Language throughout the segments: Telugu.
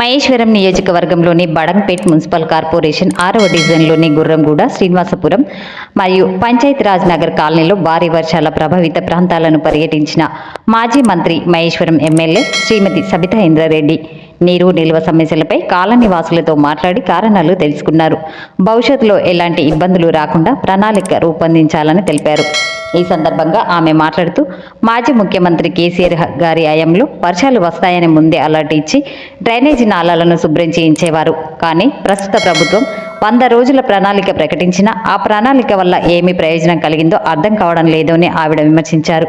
మహేశ్వరం నియోజకవర్గంలోని బడంపేట్ మున్సిపల్ కార్పొరేషన్ ఆరవ డివిజన్లోని గుర్రంగూడ శ్రీనివాసపురం మరియు పంచాయతీరాజ్ నగర్ కాలనీలో భారీ వర్షాల ప్రభావిత ప్రాంతాలను పర్యటించిన మాజీ మంత్రి మహేశ్వరం ఎమ్మెల్యే శ్రీమతి సబితా ఇంద్రారెడ్డి. నీరు నిల్వ సమస్యలపై కాలనివాసులతో మాట్లాడి కారణాలు తెలుసుకున్నారు. భవిష్యత్తులో ఎలాంటి ఇబ్బందులు రాకుండా ప్రణాళిక రూపొందించాలని తెలిపారు. ఈ సందర్భంగా ఆమె మాట్లాడుతూ మాజీ ముఖ్యమంత్రి కేసీఆర్ గారి హయాంలో వర్షాలు వస్తాయని ముందే అలర్ట్ ఇచ్చి డ్రైనేజీ నాలాలను శుభ్రం చేయించేవారు. కానీ ప్రస్తుత ప్రభుత్వం వంద రోజుల ప్రణాళిక ప్రకటించినా ఆ ప్రణాళిక వల్ల ఏమి ప్రయోజనం కలిగిందో అర్థం కావడం లేదు అని ఆవిడ విమర్శించారు.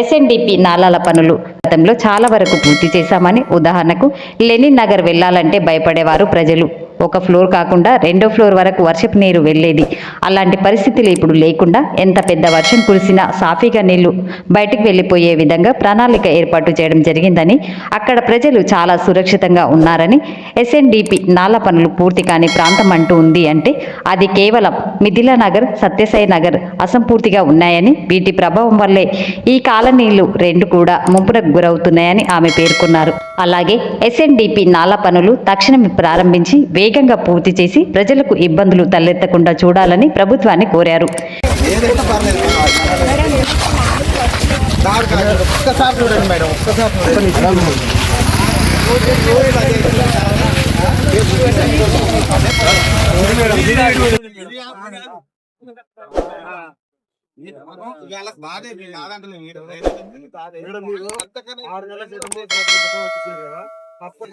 ఎస్ఎన్డిపి నాలాల పనులు గతంలో చాలా వరకు పూర్తి చేశామని ఉదాహరణకు లెనిన్ నగర్ వెళ్ళాలంటే భయపడేవారు ప్రజలు. ఒక ఫ్లోర్ కాకుండా రెండో ఫ్లోర్ వరకు వర్షపు నీరు వెళ్ళేది. అలాంటి పరిస్థితులు ఇప్పుడు లేకుండా ఎంత పెద్ద వర్షం కురిసినా సాఫీగా నీళ్ళు బయటికి వెళ్ళిపోయే విధంగా ప్రణాళిక ఏర్పాటు చేయడం జరిగిందని అక్కడ ప్రజలు చాలా సురక్షితంగా ఉన్నారని ఎస్ఎన్డిపి నాల పనులు పూర్తి కాని ప్రాంతం అంటూ ఉంది అంటే అది కేవలం మిథిలా నగర్ సత్యసాయి నగర్ అసంపూర్తిగా ఉన్నాయని వీటి ప్రభావం వల్లే ఈ కాలనీలు రెండు కూడా ముంపునకు గురవుతున్నాయని ఆమె పేర్కొన్నారు. అలాగే ఎస్ఎన్డిపి నాల పనులు తక్షణమే ప్రారంభించి వేగంగా పూర్తి చేసి ప్రజలకు ఇబ్బందులు తలెత్తకుండా చూడాలని ప్రభుత్వాన్ని కోరారు. మేడం ఆరు నెలల క్రితం వచ్చారు కదా అప్పటి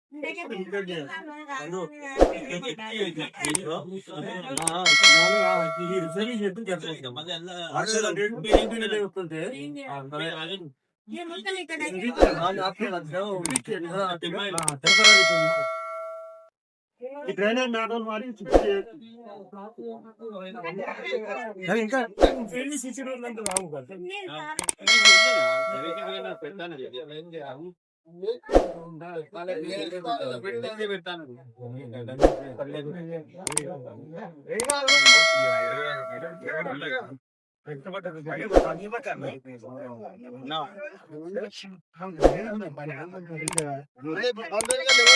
ఇంకా సీసీ రోడ్లు అంటే రావు కదా. రేపు అందరికీ లేవు.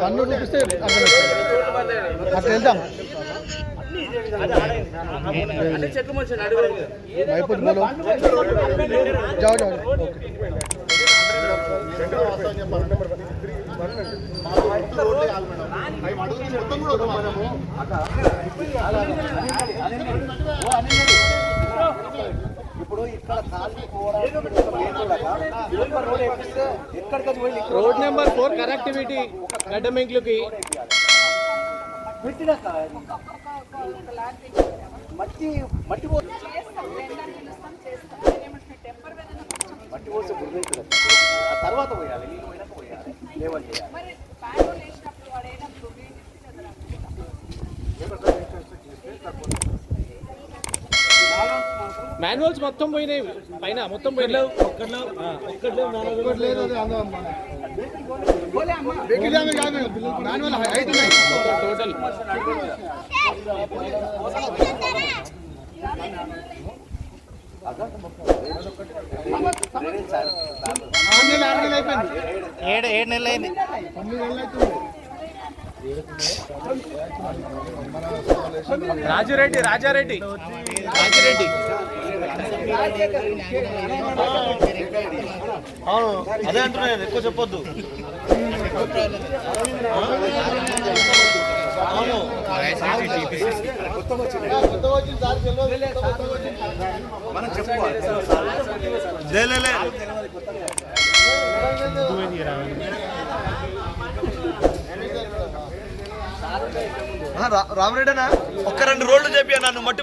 వన్ను చూపిస్తే అట్లా వెళ్దాం అయిపోతుంది జావు జావు okay road number four connectivity గడ్డమెంట్లకి మట్టి మట్టి మట్టి గుర్తించదు ఆ తర్వాత పోయాలి. నీళ్ళు పోయినాక పోయాలి. లేవల్ చేయాలి. మాన్యువల్స్ మొత్తం పోయినాయి. పైన మొత్తం పోయినాయి. టోటల్. ఏడు ఏడు నెలలు అయింది. తొమ్మిది నెలలు అవుతుంది. రాజురెడ్డి రాజారెడ్డి. రాజిరెడ్డి. అవును అదే అంటున్నాను ఎక్కువ చెప్పొద్దు. అవును. లే, లే, రామరెడ్డనా? ఒక్క రెండు రోడ్లు చెప్పానా నువ్వు మట్టి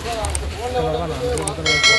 మనం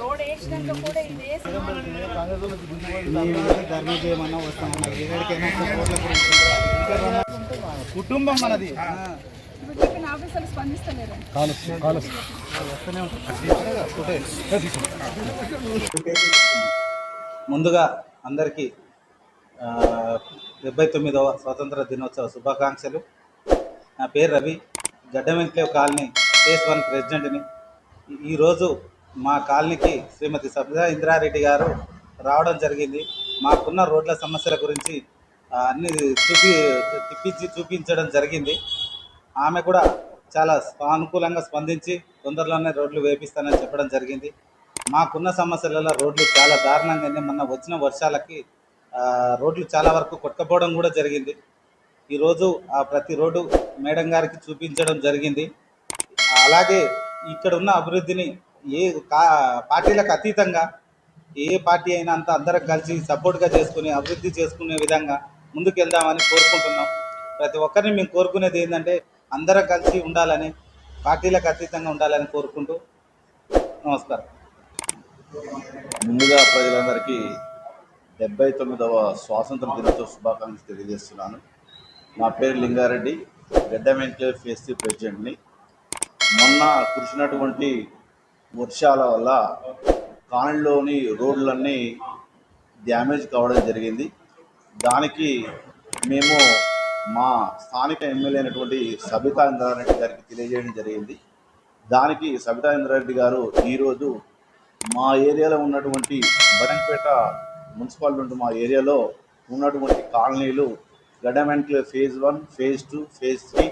రోడ్ వేసినాక కూడా ఇది కుటుంబం మనది. ఆఫీసర్లు స్పందిస్తలేరు. ముందుగా అందరికీ డెబ్బై తొమ్మిదవ స్వాతంత్ర దినోత్సవ శుభాకాంక్షలు. నా పేరు రవి. గడ్డ వెంకలేవ్ కాలనీ ఫేస్ వన్ ప్రెసిడెంట్ని. ఈరోజు మా కాలనీకి శ్రీమతి సబితా ఇంద్రారెడ్డి గారు రావడం జరిగింది. మాకున్న రోడ్ల సమస్యల గురించి అన్ని చూపి తిప్పించి చూపించడం జరిగింది. ఆమె కూడా చాలా సానుకూలంగా స్పందించి తొందరలోనే రోడ్లు వేపిస్తానని చెప్పడం జరిగింది. మాకున్న సమస్యలలో రోడ్లు చాలా దారుణంగానే మొన్న వచ్చిన వర్షాలకి రోడ్లు చాలా వరకు కొట్టుకపోవడం కూడా జరిగింది. ఈరోజు ఆ ప్రతి రోడ్డు మేడం గారికి చూపించడం జరిగింది. అలాగే ఇక్కడ ఉన్న అభివృద్ధిని ఏ పార్టీలకు అతీతంగా ఏ పార్టీ అయినా అంత అందరం కలిసి సపోర్ట్గా చేసుకుని అభివృద్ధి చేసుకునే విధంగా ముందుకు వెళ్దామని కోరుకుంటున్నాం. ప్రతి ఒక్కరిని మేము కోరుకునేది ఏంటంటే అందరం కలిసి ఉండాలని పార్టీలకు అతీతంగా ఉండాలని కోరుకుంటూ నమస్కారం. ముందుగా ప్రజలందరికీ డెబ్బై తొమ్మిదవ స్వాతంత్ర దినోత్సవ శుభాకాంక్షలు తెలియజేస్తున్నాను. నా పేరు లింగారెడ్డి గడ్డమెంట్లే ఫేస్టీ ప్రెసిడెంట్ని. మొన్న కురిసినటువంటి వర్షాల వల్ల కాలనీలోని రోడ్లన్నీ డ్యామేజ్ కావడం జరిగింది. దానికి మేము మా స్థానిక ఎమ్మెల్యే అయినటువంటి సబితా ఇంద్రారెడ్డి గారికి తెలియజేయడం జరిగింది. దానికి సబితా ఇంద్రారెడ్డి గారు ఈరోజు మా ఏరియాలో ఉన్నటువంటి బడంపేట మున్సిపాలిటీ ఉంటే మా ఏరియాలో ఉన్నటువంటి కాలనీలు గడమెంట్లో phase one phase two phase three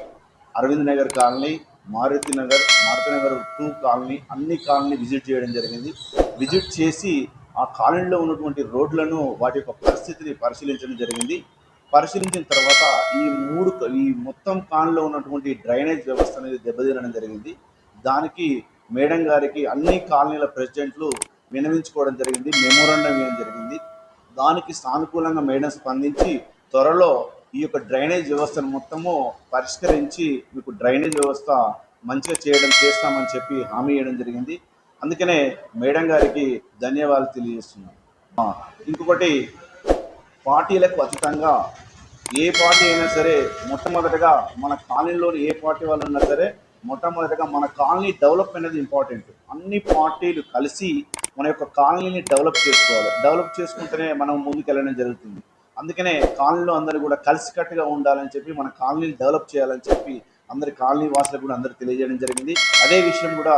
Arvind Nagar colony Maruti Nagar Maruti Nagar two colony అన్ని కాలనీ విజిట్ చేయడం జరిగింది. విజిట్ చేసి ఆ కాలనీలో ఉన్నటువంటి రోడ్లను వాటి యొక్క పరిస్థితిని పరిశీలించడం జరిగింది. పరిశీలించిన తర్వాత ఈ మూడు ఈ మొత్తం కాలనీలో ఉన్నటువంటి డ్రైనేజ్ వ్యవస్థ అనేది దెబ్బతినడం జరిగింది. దానికి మేడం గారికి అన్ని కాలనీల ప్రెసిడెంట్లు వినవించుకోవడం జరిగింది మెమోరాండం వేయడం జరిగింది. దానికి సానుకూలంగా మేడం స్పందించి త్వరలో ఈ యొక్క డ్రైనేజ్ వ్యవస్థను మొత్తము పరిష్కరించి మీకు డ్రైనేజ్ వ్యవస్థ మంచిగా చేయడం చేస్తామని చెప్పి హామీ ఇవ్వడం జరిగింది. అందుకనే మేడం గారికి ధన్యవాదాలు తెలియజేస్తున్నాను ఇంకొకటి పార్టీలకు అతీతంగా ఏ పార్టీ అయినా సరే మొట్టమొదటగా మన కాలనీలోని ఏ పార్టీ వాళ్ళు ఉన్నా సరే మొట్టమొదటగా మన కాలనీ డెవలప్ అనేది ఇంపార్టెంట్. అన్ని పార్టీలు కలిసి మన యొక్క కాలనీని డెవలప్ చేసుకోవాలి. డెవలప్ చేసుకుంటేనే మనం ముందుకు వెళ్ళడం జరుగుతుంది. అందుకనే కాలనీలో అందరూ కూడా కలిసికట్టుగా ఉండాలని చెప్పి మన కాలనీని డెవలప్ చేయాలని చెప్పి అందరి కాలనీ వాసులకు కూడా అందరికి తెలియజేయడం జరిగింది. అదే విషయం కూడా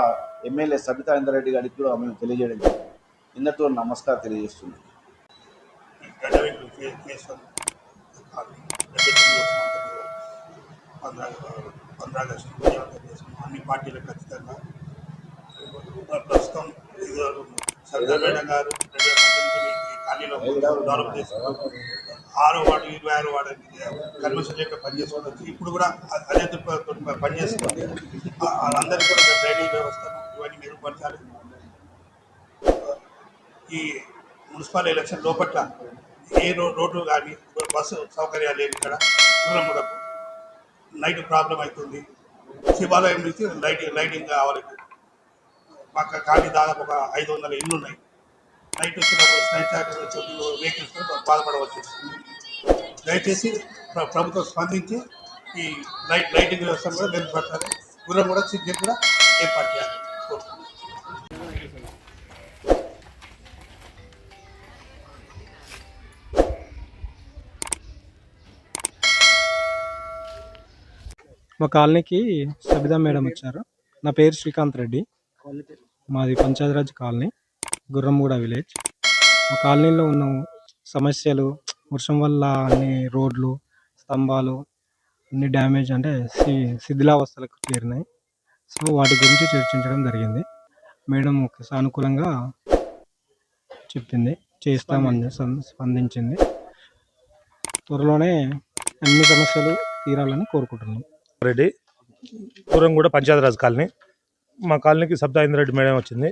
ఎమ్మెల్యే సబితా ఇందరెడ్డి గారికి కూడా మేము తెలియజేయడం జరిగింది. ఇందరితో నమస్కారం ఆగస్టు చేసుకున్నాం అన్ని పార్టీలకు ఖచ్చితంగా ప్రస్తుతం సర్దార్ మేడం గారు కాలనీలో డెవలప్ చేసుకున్నాం ఆరో వాడు ఇరవై ఆరో వాడు కన్వర్షన్ లేక పనిచేసుకుని వచ్చి ఇప్పుడు కూడా అదే తప్ప పనిచేస్తుంది. వాళ్ళందరికీ కూడా డ్రైనేజ్ వ్యవస్థను ఇవన్నీ మెరుగుపరచాలి. ఈ మున్సిపల్ ఎలక్షన్ లోపట్ల ఏ రోడ్డు కానీ బస్సు సౌకర్యాలు లేవు ఇక్కడ దూరములకు నైట్ ప్రాబ్లం అవుతుంది. శివాలయం నుంచి లైటింగ్ లైటింగ్ కావాలి. పక్క ఖాళీ దాదాపు ఒక ఐదు వందల ఇల్లు ఉన్నాయి. నైట్ వచ్చినప్పుడు నైట్ చార్జెస్ వెహికల్స్ బాధపడవచ్చు. దయచేసి ప్రభుత్వం స్పందించి ఈ లైట్ లైటింగ్ వ్యవస్థను కూడా మెరుగుపరచాలి. గుర్రం కూడా సిగ్నల్ కూడా ఏర్పాటు చేయాలి. మా కాలనీకి సబితా మేడం వచ్చారు. నా పేరు శ్రీకాంత్ రెడ్డి. మాది పంచాయతీరాజ్ కాలనీ. గుర్రంగూడ విలేజ్. మా కాలనీలో ఉన్న సమస్యలు వర్షం వల్ల అన్ని రోడ్లు స్తంభాలు అన్ని డ్యామేజ్ అంటే సి శిథిలావస్థలకు చేరినాయి. సో వాటి గురించి చర్చించడం జరిగింది. మేడం ఒక సానుకూలంగా చెప్పింది. చేస్తామని స్పందించింది. త్వరలోనే అన్ని సమస్యలు తీరాలని కోరుకుంటున్నాం. రెడ్డి పూర్వం కూడా పంచాయతీరాజ్ కాలనీ. మా కాలనీకి సబ్దా రెడ్డి మేడం వచ్చింది.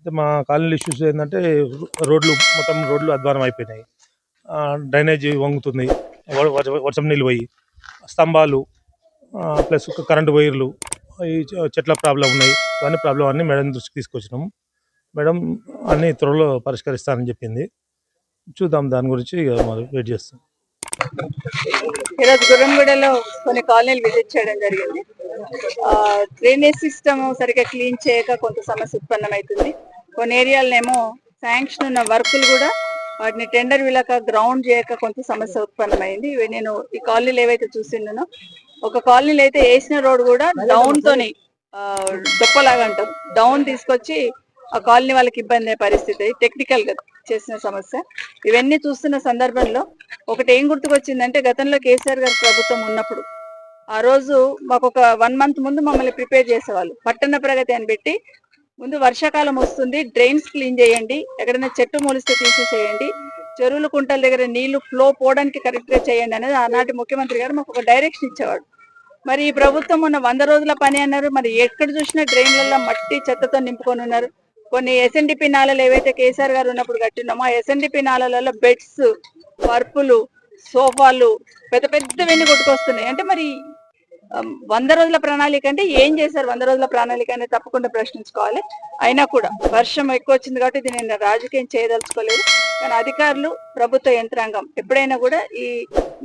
అయితే మా కాలనీ ఇష్యూస్ ఏంటంటే రోడ్లు మొత్తం రోడ్లు అధ్వానం అయిపోయినాయి. డ్రైనేజ్ వంగుతుంది వర్షం నీళ్ళు పోయి స్తంభాలు ప్లస్ కరెంటు వైర్లు ఈ చెట్ల ప్రాబ్లం ఉన్నాయి. ఇవన్నీ ప్రాబ్లం అన్నీ మేడం దృష్టికి తీసుకొచ్చినాము మేడం అన్నీ త్వరలో పరిష్కరిస్తానని చెప్పింది. చూద్దాం దాని గురించి ఇక మరి వెయిట్ చేస్తాం. ఈరోజు గుర్రంగూడలో కొన్ని కాలనీలు విజిట్ చేయడం జరిగింది. డ్రైనేజ్ సిస్టమ్ సరిగ్గా క్లీన్ చేయక కొంత సమస్య ఉత్పన్నమవుతుంది. కొన్ని ఏరియాలనేమో శాంక్షన్ ఉన్న వర్కులు కూడా వాటిని టెండర్ విలక గ్రౌండ్ చేయక కొంత సమస్య ఉత్పన్నమైంది. ఇవి నేను ఈ కాలనీలు ఏవైతే చూసిండునో ఒక కాలనీలో అయితే వేసిన రోడ్ కూడా డౌన్ తోని దొప్పలాగా అంటారు డౌన్ తీసుకొచ్చి ఆ కాలనీ వాళ్ళకి ఇబ్బంది అయ్యే పరిస్థితి టెక్నికల్గా చేసిన సమస్య. ఇవన్నీ చూస్తున్న సందర్భంలో ఒకటి ఏం గుర్తుకొచ్చిందంటే గతంలో కేసీఆర్ గారి ప్రభుత్వం ఉన్నప్పుడు ఆ రోజు మాకు ఒక వన్ మంత్ ముందు మమ్మల్ని ప్రిపేర్ చేసేవాళ్ళు. పట్టణ ప్రగతి అని పెట్టి ముందు వర్షాకాలం వస్తుంది డ్రైన్స్ క్లీన్ చేయండి ఎక్కడైనా చెట్టు మొలిస్తే తీసేసేయండి చెరువులు కుంటల దగ్గర నీళ్ళు ఫ్లో పోవడానికి కరెక్ట్గా చేయండి అనేది ఆనాటి ముఖ్యమంత్రి గారు మాకు ఒక డైరెక్షన్ ఇచ్చేవాడు మరి ఈ ప్రభుత్వం మొన్న వంద రోజుల పని అన్నారు మరి ఎక్కడ చూసినా డ్రైన్లలో మట్టి చెత్తతో నింపుకొని ఉన్నారు. కొన్ని ఎస్ఎన్డిపి నాలలు ఏవైతే కేసీఆర్ గారు ఉన్నప్పుడు కట్టినామో ఆ ఎస్ఎన్డిపి నాలలలో బెడ్స్ పర్పులు సోఫాలు పెద్ద పెద్దవన్నీ కొట్టుకొస్తున్నాయి అంటే మరి వంద రోజుల ప్రణాళిక అంటే ఏం చేశారు? వంద రోజుల ప్రణాళిక అనేది తప్పకుండా ప్రశ్నించుకోవాలి. అయినా కూడా వర్షం ఎక్కువ వచ్చింది కాబట్టి ఇది నేను రాజకీయం చేయదలుచుకోలేదు. కానీ అధికారులు ప్రభుత్వ యంత్రాంగం ఎప్పుడైనా కూడా ఈ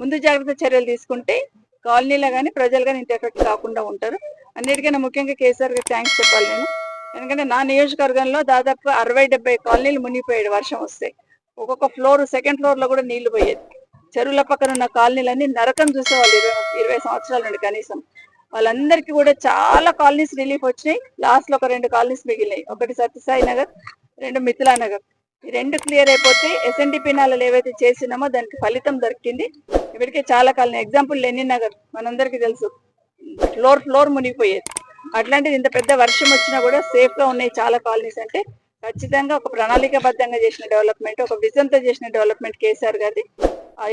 ముందు జాగ్రత్త చర్యలు తీసుకుంటే కాలనీలో కానీ ప్రజలు కానీ ఇంత ఎఫెక్ట్ కాకుండా ఉంటారు. అన్నిటికైనా ముఖ్యంగా కేసీఆర్ గారు థ్యాంక్స్ చెప్పాలి నేను. ఎందుకంటే నా నియోజకవర్గంలో దాదాపు అరవై డెబ్బై కాలనీలు మునిగిపోయాడు వర్షం వస్తే. ఒక్కొక్క ఫ్లోర్ సెకండ్ ఫ్లోర్లో కూడా నీళ్ళు పోయేది. చెరువుల పక్కన ఉన్న కాలనీలన్నీ నరకం చూసేవాళ్ళు ఇరవై ఇరవై సంవత్సరాల నుండి కనీసం. వాళ్ళందరికీ కూడా చాలా కాలనీస్ రిలీఫ్ వచ్చినాయి. లాస్ట్లో ఒక రెండు కాలనీస్ మిగిలినాయి. ఒకటి సత్యసాయి నగర్ రెండు మిథిలా నగర్. ఈ రెండు క్లియర్ అయిపోతే ఎస్ఎన్డిపి నాలలో ఏవైతే చేసినామో దానికి ఫలితం దొరికింది. ఇప్పటికే చాలా కాలనీ ఎగ్జాంపుల్ లెనిన్ నగర్ మనందరికీ తెలుసు. ఫ్లోర్ ఫ్లోర్ మునిగిపోయేది. అట్లాంటిది ఇంత పెద్ద వర్షం వచ్చినా కూడా సేఫ్గా ఉన్నాయి చాలా కాలనీస్ అంటే ఖచ్చితంగా ఒక ప్రణాళికాబద్ధంగా చేసిన డెవలప్మెంట్ ఒక విజన్తో చేసిన డెవలప్మెంట్ కేసీఆర్ గారి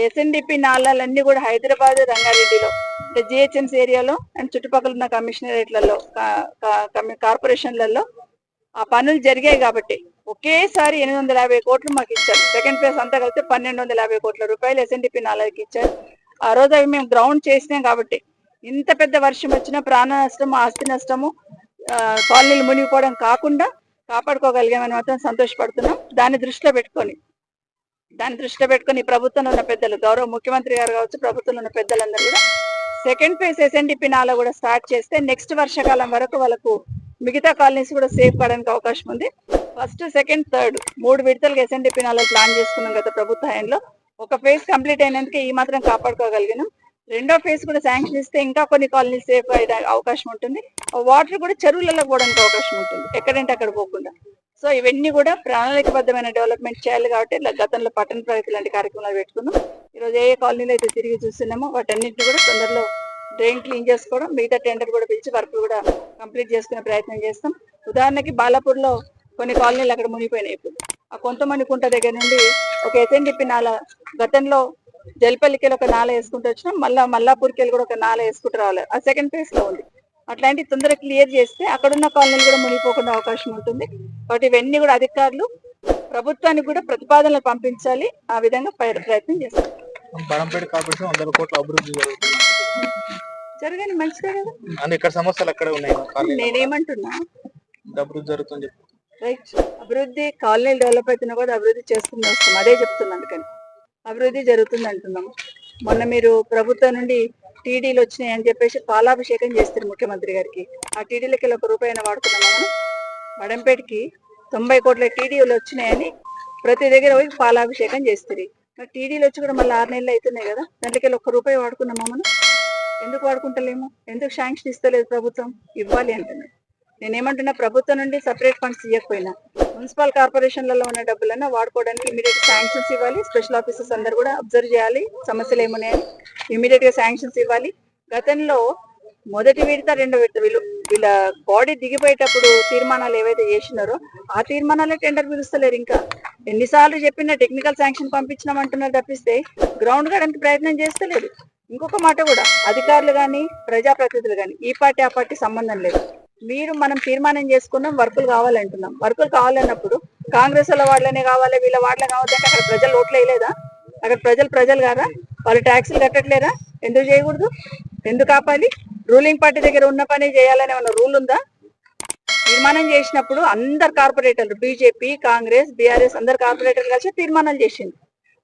ఎస్ఎన్డిపి నాళాలన్నీ కూడా హైదరాబాద్ రంగారెడ్డిలో అంటే జిహెచ్ఎంసీ ఏరియాలో అండ్ చుట్టుపక్కల ఉన్న కమిషనరేట్లలో కార్పొరేషన్లలో ఆ పనులు జరిగాయి కాబట్టి ఒకేసారి ఎనిమిది వందల యాభై కోట్లు మాకు ఇచ్చారు. సెకండ్ ఫేజ్ అంతా కలిసి పన్నెండు వందల యాభై కోట్ల రూపాయలు ఎస్ఎన్డిపి నాలుగు ఇచ్చారు. ఆ రోజు అవి మేము గ్రౌండ్ చేసినాం కాబట్టి ఇంత పెద్ద వర్షం వచ్చినా ప్రాణ నష్టము ఆస్తి నష్టము కాలనీలు మునిగిపోవడం కాకుండా కాపాడుకోగలిగామని మాత్రం సంతోషపడుతున్నాం. దాన్ని దృష్టిలో పెట్టుకొని దాన్ని దృష్టిలో పెట్టుకుని ప్రభుత్వంలో ఉన్న పెద్దలు గౌరవ ముఖ్యమంత్రి గారు కావచ్చు ప్రభుత్వంలో ఉన్న పెద్దలందరూ కూడా సెకండ్ ఫేజ్ ఎస్ఎన్డిపి నాలో కూడా స్టార్ట్ చేస్తే నెక్స్ట్ వర్షాకాలం వరకు వాళ్ళకు మిగతా కాలనీస్ కూడా సేఫ్ కావడానికి అవకాశం ఉంది. ఫస్ట్ సెకండ్ థర్డ్ మూడు విడతలకు ఎస్ఎన్డిపి నాలో ప్లాన్ చేసుకున్నాం గత ప్రభుత్వ హయాంలో. ఒక ఫేజ్ కంప్లీట్ అయినందుకే ఈ మాత్రం కాపాడుకోగలిగినాం. రెండో ఫేజ్ కూడా శాంక్షన్ ఇస్తే ఇంకా కొన్ని కాలనీస్ సేఫ్ అయ్యే అవకాశం ఉంటుంది. వాటర్ కూడా చెరువులలో పోవడానికి అవకాశం ఉంటుంది. ఎక్కడంటే అక్కడ పోకుండా. సో ఇవన్నీ కూడా ప్రణాళికబద్ధమైన డెవలప్మెంట్ చేయాలి కాబట్టి గతంలో పట్టణ ప్రగతి లాంటి కార్యక్రమాలు పెట్టుకున్నాం. ఈరోజు ఏ ఏ కాలనీలో అయితే తిరిగి చూస్తున్నామో వాటన్నిటిని కూడా తొందరలో డ్రైన్ క్లీన్ చేసుకోవడం మిగతా టెండర్ కూడా పిలిచి వర్క్ కూడా కంప్లీట్ చేసుకునే ప్రయత్నం చేస్తాం. ఉదాహరణకి బాలాపూర్లో కొన్ని కాలనీలు అక్కడ మునిగిపోయినాయి ఇప్పుడు. ఆ కొంతమంది కుంట దగ్గర నుండి ఒక ఎస్ఎన్డిపి నాల గతంలో జల్పల్లికి ఒక నాల వేసుకుంటూ వచ్చినాం. మళ్ళా మల్లాపూర్కి వెళ్ళి కూడా ఒక నాల వేసుకుంటూ రావాలి. ఆ సెకండ్ ఫేజ్లో ఉంది. అట్లాంటి తొందరగా క్లియర్ చేస్తే అక్కడున్న కాలనీలు కూడా మునిగిపోకుండా అవకాశం ఉంటుంది. కాబట్టి ఇవన్నీ కూడా అధికారులు ప్రభుత్వానికి కూడా ప్రతిపాదనలు పంపించాలి. ఆ విధంగా ప్ర- ప్రయత్నం చేస్తారు జరగని మంచిదే కదా. ఇక్కడ సమస్యలు అక్కడే ఉన్నాయి. నేనేమంటున్నా? అభివృద్ధి జరుగుతుంది రైట్. అభివృద్ధి కాలనీలు డెవలప్ అవుతున్నా కూడా అభివృద్ధి చేసుకుని వస్తాం. అదే చెప్తున్నాను అందుకని. అభివృద్ధి జరుగుతుంది అంటున్నాం మొన్న మీరు ప్రభుత్వం నుండి టీడీలు వచ్చినాయి అని చెప్పేసి పాలాభిషేకం చేస్తారు ముఖ్యమంత్రి గారికి. ఆ టీడీలకి ఒక రూపాయి వాడుకున్నామా మనం వడంపేటకి తొంభై కోట్ల టీడీలు వచ్చినాయని ప్రతి దగ్గర పోయి పాలాభిషేకం చేస్తారు. మరి టీడీలు వచ్చి కూడా మళ్ళీ ఆరు నెలలు అవుతున్నాయి కదా దాంట్లోకి ఒక్క రూపాయి వాడుకున్నామా మనం? ఎందుకు వాడుకుంటలేము? ఎందుకు శాంక్షన్ ఇస్తలేదు ప్రభుత్వం? ఇవ్వాలి అంటున్నాను నేనేమంటున్నా ప్రభుత్వం నుండి సపరేట్ ఫండ్స్ ఇవ్వకపోయినా మున్సిపల్ కార్పొరేషన్లలో ఉన్న డబ్బులన్నా వాడుకోవడానికి ఇమీడియట్ శాంక్షన్స్ ఇవ్వాలి. స్పెషల్ ఆఫీసర్స్ అందరు కూడా అబ్జర్వ్ చేయాలి. సమస్యలు ఏమున్నాయని ఇమీడియట్గా శాంక్షన్స్ ఇవ్వాలి. గతంలో మొదటి విడత రెండో విడత వీళ్ళు వీళ్ళ బాడీ దిగిపోయేటప్పుడు తీర్మానాలు ఏవైతే చేసినారో ఆ తీర్మానాలే టెండర్ పిలుస్తలేరు ఇంకా. ఎన్నిసార్లు చెప్పినా టెక్నికల్ శాంక్షన్ పంపించినామంటున్నారు తప్పిస్తే గ్రౌండ్ కావడానికి ప్రయత్నం చేస్తలేదు ఇంకొక మాట కూడా అధికారులు కానీ ప్రజాప్రతినిధులు కానీ ఈ పార్టీ ఆ పార్టీ సంబంధం లేదు. మీరు మనం తీర్మానం చేసుకున్నాం వర్కులు కావాలంటున్నాం. వర్కులు కావాలన్నప్పుడు కాంగ్రెస్ వాళ్ళ వాళ్ళనే కావాలి వీళ్ళ వాళ్ళే కావాలంటే అక్కడ ప్రజలు ఓట్లు వేయలేదా? అక్కడ ప్రజలు ప్రజలు కాదా? వాళ్ళు ట్యాక్సులు కట్టట్లేరా ఎందుకు చేయకూడదు? ఎందుకు ఆపాలి రూలింగ్ పార్టీ దగ్గర ఉన్న పని చేయాలనే ఉన్న రూల్ ఉందా? తీర్మానం చేసినప్పుడు అందరు కార్పొరేటర్లు బీజేపీ కాంగ్రెస్ బీఆర్ఎస్ అందరు కార్పొరేటర్లు కలిసి తీర్మానాలు చేసింది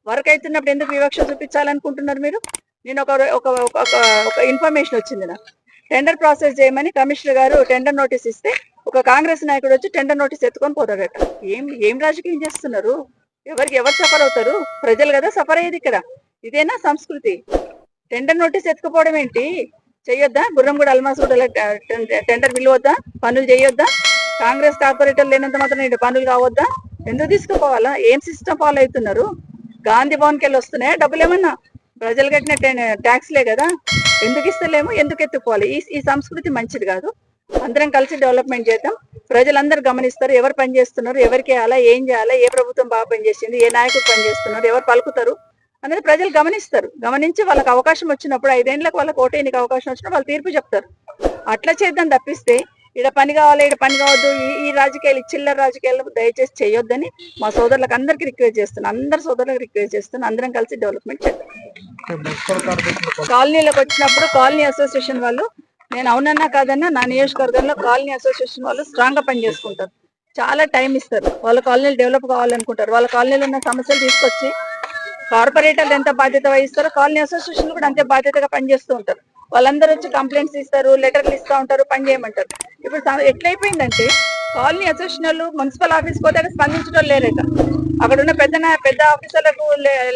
వర్క్ అవుతున్నప్పుడు ఎందుకు వివక్ష చూపించాలనుకుంటున్నారు మీరు? నేను ఒక ఒక ఒక- ఒక ఇన్ఫర్మేషన్ వచ్చింది నాకు. టెండర్ ప్రాసెస్ చేయమని కమిషనర్ గారు టెండర్ నోటీస్ ఇస్తే ఒక కాంగ్రెస్ నాయకుడు వచ్చి టెండర్ నోటీస్ ఎత్తుకొని పోతాడట. ఏం ఏం రాజకీయం చేస్తున్నారు? ఎవరికి ఎవరు సఫర్ అవుతారు? ప్రజలు కదా సఫర్ అయ్యేది ఇక్కడ. ఇదేనా సంస్కృతి? టెండర్ నోటీస్ ఎత్తుకుపోవడం ఏంటి? చెయ్యొద్దా? గుర్రంగూడ అల్మాస్ కూడా టెండర్ విలువద్దా? పనులు చేయొద్దా కాంగ్రెస్ కార్పొరేటర్ లేనంత మాత్రం ఈడ పనులు కావద్దా? ఎందుకు తీసుకుపోవాలా? ఏం సిస్టమ్ ఫాలో అవుతున్నారు? గాంధీ భవన్కి వెళ్ళి వస్తున్నాయా? డబ్బులు ఏమన్నా? ప్రజలు కట్టిన ట్యాక్స్లే కదా. ఎందుకు ఇస్తలేము ఎందుకు ఎత్తుకోవాలి ఈ ఈ సంస్కృతి మంచిది కాదు. అందరం కలిసి డెవలప్మెంట్ చేద్దాం. ప్రజలందరూ గమనిస్తారు ఎవరు పని చేస్తున్నారు ఎవరికి అలా ఏం చేయాలా ఏ ప్రభుత్వం బాగా పనిచేసింది ఏ నాయకుడు పనిచేస్తున్నారు ఎవరు పలుకుతారు అనేది ప్రజలు గమనిస్తారు. గమనించి వాళ్ళకి అవకాశం వచ్చినప్పుడు ఐదేళ్ళకు వాళ్ళకి ఓటేనికి అవకాశం వచ్చినప్పుడు వాళ్ళు తీర్పు చెప్తారు. అట్లా చేద్దాం తప్పిస్తే ఇక్కడ పని కావాలి ఇక్కడ పని కావద్దు ఈ రాజకీయాలు చిల్లర రాజకీయాలు దయచేసి చేయొద్దని మా సోదరులకు అందరికీ రిక్వెస్ట్ చేస్తున్నాను అందరు సోదరులకు రిక్వెస్ట్ చేస్తున్నాను అందరం కలిసి డెవలప్మెంట్ చేద్దాం. కాలనీలకు వచ్చినప్పుడు కాలనీ అసోసియేషన్ వాళ్ళు నేను అవునన్నా కాదన్నా నా నియోజకవర్గంలో కాలనీ అసోసియేషన్ వాళ్ళు స్ట్రాంగ్గా పని చేసుకుంటారు. చాలా టైం ఇస్తారు. వాళ్ళ కాలనీలు డెవలప్ కావాలనుకుంటారు. వాళ్ళ కాలనీలో ఉన్న సమస్యలు తీసుకొచ్చి కార్పొరేటర్లు ఎంత బాధ్యత వహిస్తారో కాలనీ అసోసియేషన్ కూడా అంతే బాధ్యతగా పనిచేస్తూ ఉంటారు. వాళ్ళందరూ వచ్చి కంప్లైంట్స్ ఇస్తారు లెటర్లు ఇస్తూ ఉంటారు పని చేయమంటారు. ఇప్పుడు ఎట్లయిపోయిందంటే కాలనీ అసోసియేషన్ మున్సిపల్ ఆఫీస్ పోతే అక్కడ స్పందించడం లేరట అక్కడ ఉన్న పెద్ద పెద్ద ఆఫీసర్లకు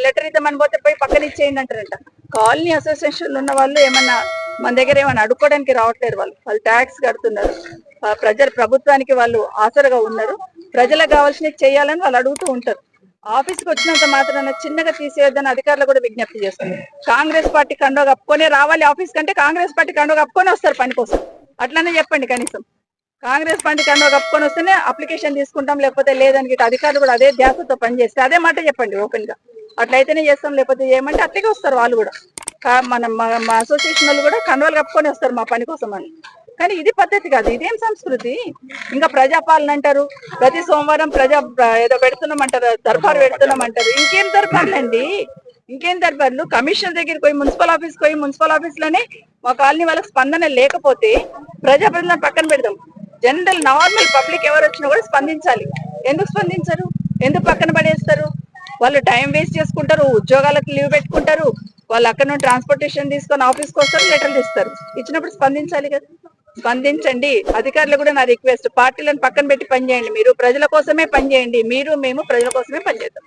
లెటర్ ఇద్దామని పోతే పోయి పక్కన ఇచ్చేయండి అంటారంట. కాలనీ అసోసియేషన్ ఉన్న వాళ్ళు ఏమన్నా మన దగ్గర ఏమన్నా అడుక్కోవడానికి రావట్లేరు వాళ్ళు. వాళ్ళు ట్యాక్స్ కడుతున్నారు. ప్రజలు ప్రజల ప్రభుత్వానికి వాళ్ళు ఆసరగా ఉన్నారు. ప్రజలకు కావాల్సినవి చేయాలని వాళ్ళు అడుగుతూ ఉంటారు. ఆఫీస్కి వచ్చినంత మాత్రాన చిన్నగా తీసేయొద్దని అధికారులు కూడా విజ్ఞప్తి చేస్తుంది కాంగ్రెస్ పార్టీ కండో కప్పుకొని రావాలి ఆఫీస్ కంటే కాంగ్రెస్ పార్టీ కండో కప్పుకొని వస్తారు పని కోసం. అట్లనే చెప్పండి కనీసం. కాంగ్రెస్ పార్టీ కన్నా కప్పుకొని వస్తేనే అప్లికేషన్ తీసుకుంటాం లేకపోతే లేదని అధికారులు కూడా అదే ధ్యాసతో పనిచేస్తే అదే మాట చెప్పండి ఓపెన్గా అట్లయితేనే చేస్తాం లేకపోతే ఏమంటే అట్లగే వస్తారు వాళ్ళు కూడా. మన మా- అసోసియేషన్ వాళ్ళు కూడా కండవాలు కప్పుకొని వస్తారు మా పని కోసం అని. కానీ ఇది పద్ధతి కాదు ఇదేం సంస్కృతి? ఇంకా ప్రజాపాలన అంటారు ప్రతి సోమవారం ప్రజా ఏదో పెడుతున్నాం అంటారు దర్బార్ పెడుతున్నాం అంటారు ఇంకేం దర్బార్లండి ఇంకేం దర్బార్లు? కమిషనర్ దగ్గరికి పోయి మున్సిపల్ ఆఫీస్కి పోయి మున్సిపల్ ఆఫీస్లోనే మా కాలనీ వాళ్ళకి స్పందన లేకపోతే ప్రజాప్రతినిధులను పక్కన పెడదాం. జనరల్ నార్మల్ పబ్లిక్ ఎవరు వచ్చినా కూడా స్పందించాలి. ఎందుకు స్పందించరు? ఎందుకు పక్కన పడేస్తారు? వాళ్ళు టైం వేస్ట్ చేసుకుంటారు ఉద్యోగాలకు లీవ్ పెట్టుకుంటారు వాళ్ళు అక్కడ నుండి ట్రాన్స్పోర్టేషన్ తీసుకొని ఆఫీస్కి వస్తారు లెటర్లు ఇస్తారు. ఇచ్చినప్పుడు స్పందించాలి కదా. స్పందించండి. అధికారులు కూడా నా రిక్వెస్ట్ పార్టీలను పక్కన పెట్టి పనిచేయండి. మీరు ప్రజల కోసమే పనిచేయండి. మీరు మేము ప్రజల కోసమే పనిచేద్దాం.